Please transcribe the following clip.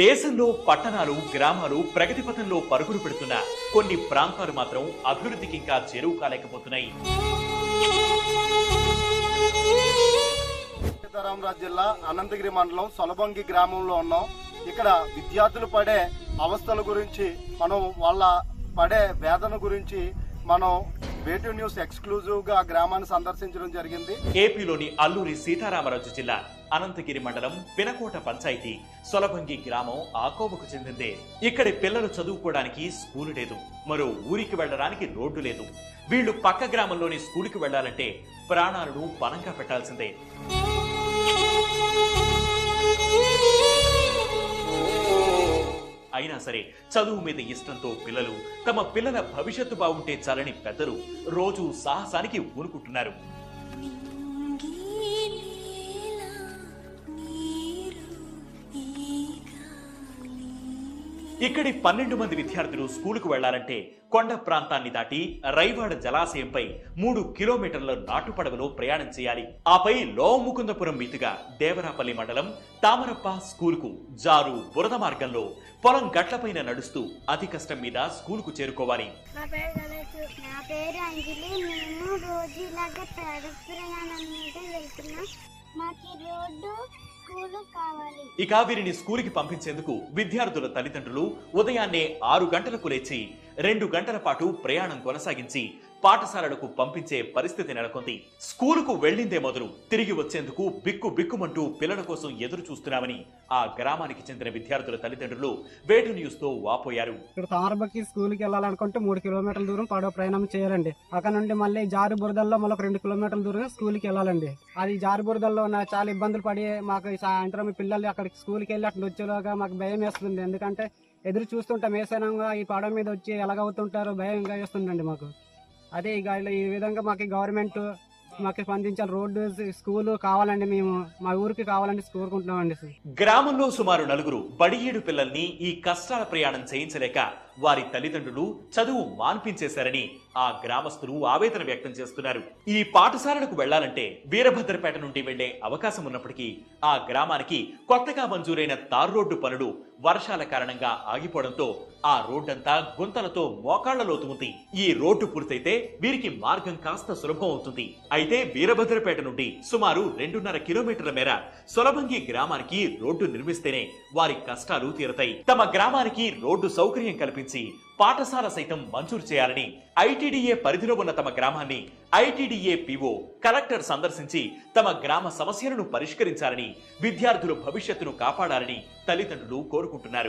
దేశంలో పట్టణాలు గ్రామాలు ప్రగతి పథంలో పరుగులు పెడుతున్న. కొన్ని ప్రాంతాలు మాత్రం అభివృద్ధికి ఇంకా చేరువు కాలేకపోతున్నాయి. సీతారామరాజు జిల్లా అనంతగిరి మండలం సొలబంగి గ్రామంలో ఉన్నాం. ఇక్కడ విద్యార్థులు పడే అవస్థల గురించి మనం వాళ్ళ పడే వేదన గురించి మనం వేటివ్ న్యూస్ ఎక్స్క్లూజివ్గా గ్రామాన్ని సందర్శించడం జరిగింది. ఏపీలోని అల్లూరి సీతారామరాజు జిల్లా అనంతగిరి మండలం పినకోట పంచాయతీ సొలభంగి గ్రామం ఆకోవకు చెందిందే. ఇక్కడి పిల్లలు చదువుకోవడానికి స్కూలు లేదు. మరో ఊరికి వెళ్ళడానికి రోడ్డు లేదు. వీళ్ళు పక్క గ్రామంలోని స్కూలుకి వెళ్ళాలంటే ప్రాణాలను పణంగా పెట్టాల్సిందే. అయినా సరే చదువు మీద ఇష్టంతో పిల్లలు తమ పిల్లల భవిష్యత్తు బాగుంటే చాలని పెద్దలు రోజు సాహసానికి ఊరుకుంటున్నారు ఇక్కడి పన్నెండు మంది విద్యార్థులు స్కూలుకు వెళ్ళాలంటే కొండ ప్రాంతాన్ని దాటి రైవాడ జలాశయంపై మూడు కిలోమీటర్ల నాటుపడవలో ప్రయాణం చేయాలి. ఆపై లోముకుందపురం మీదుగా దేవరాపల్లి మండలం తామరప్ప స్కూలుకు జారు బురద మార్గంలో పొలం గట్లపైన నడుస్తూ అతి కష్టం మీద స్కూలుకు చేరుకోవాలి. నా పేరు అంజలి. మేము రోజు ఇలాగే ప్రయాణం ఇక వీరిని స్కూలుకి పంపించేందుకు విద్యార్థుల తల్లిదండ్రులు ఉదయాన్నే ఆరు గంటలకు లేచి రెండు గంటల పాటు ప్రయాణం కొనసాగించి పాఠశాలలకు పంపించే పరిస్థితి నెలకొంది. స్కూలుకు వెళ్ళిందే మొదలు. తిరిగి వచ్చేందుకు బిక్కు బిక్కుమంటూ పిల్లల కోసం ఎదురు చూస్తున్నామని ఆ గ్రామానికి చెందిన విద్యార్థుల తల్లిదండ్రులు వేటు న్యూస్తో వాపోయారు. ఇక్కడ తామరబక్కి స్కూల్కి వెళ్ళాలనుకుంటే మూడు కిలోమీటర్ల దూరం పడవ ప్రయాణం చేయాలండి. అక్కడ నుండి మళ్ళీ జారు బురదల్లో మళ్ళీ రెండు కిలోమీటర్ల దూరం స్కూల్కి వెళ్ళాలండి. అది జారు బురదల్లో నా చాలా ఇబ్బందులు పడి మాకు సాయంత్రం పిల్లలు అక్కడికి స్కూల్కి వెళ్ళి అక్కడ వచ్చేలాగా మాకు భయం వేస్తుంది. ఎందుకంటే ఎదురు చూస్తుంటాం. ఏసనంగా ఈ పడవ మీద వచ్చి ఎలాగవుతుంటారో భయంగా వేస్తుందండి మాకు. అదే ఇక ఈ విధంగా మాకు గవర్నమెంట్ మాకు స్పందించాలి రోడ్డు స్కూలు కావాలండి మేము. మా ఊరికి కావాలండి కోరుకుంటున్నామండి గ్రామంలో సుమారు నలుగురు బడియేడు పిల్లల్ని ఈ కష్టాల ప్రయాణం చేయించలేక వారి తల్లిదండ్రులు చదువు మాన్పించేశారని ఆ గ్రామస్తులు ఆవేదన వ్యక్తం చేస్తున్నారు. ఈ పాఠశాలలకు వెళ్ళాలంటే వీరభద్రపేట నుండి వెళ్ళే అవకాశం ఉన్నప్పటికీ ఆ గ్రామానికి కొత్తగా మంజూరైన తార్ రోడ్డు పనులు వర్షాల కారణంగా ఆగిపోవడంతో ఆ రోడ్డంతా గుంతలతో మోకాళ్ళ లోతు ఉంది. ఈ రోడ్డు పూర్తయితే వీరికి మార్గం కాస్త సులభం అవుతుంది. అయితే వీరభద్రపేట నుండి సుమారు రెండున్నర కిలోమీటర్ల మేర సొలభంగి గ్రామానికి రోడ్డు నిర్మిస్తేనే వారి కష్టాలు తీరతాయి. తమ గ్రామానికి రోడ్డు సౌకర్యం నిర్మించి పాఠశాల సైతం మంజూరు చేయాలని ఐటీడీఏ పరిధిలో ఉన్న తమ గ్రామాన్ని ఐటీడీఏ పిఓ కలెక్టర్ సందర్శించి తమ గ్రామ సమస్యలను పరిష్కరించాలని విద్యార్థుల భవిష్యత్తును కాపాడాలని తల్లిదండ్రులు కోరుకుంటున్నారు.